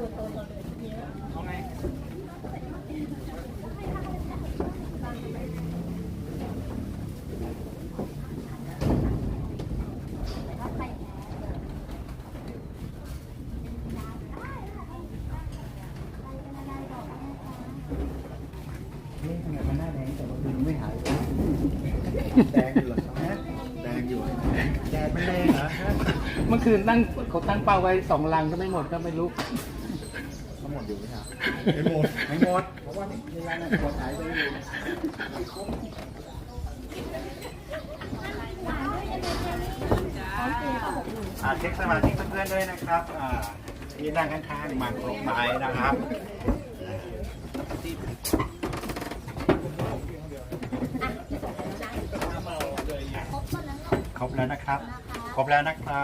เอาไงนี่ทำไมมันหน้าแดงแต่ว่าดึงไม่หายแดงอยู่เหรอครับแดงอยู่แดงไม่แดงเหรอเมื่อคืนตั้งเขาตั้งเป้าไว้สองลังก็ไม่หมดก็ไม่รู้ หมดอยู่ไหมครับไม่หมดไม่หมดเพราะว่าในร้านนั้นหมดหายไปอยู่อ่าเช็คสมาธิเพื่อนๆด้วยนะครับอ่าที่นั่งข้างๆหมันตรงไม้นะครับครบแล้วนะครับ ครบแล้วนะครับ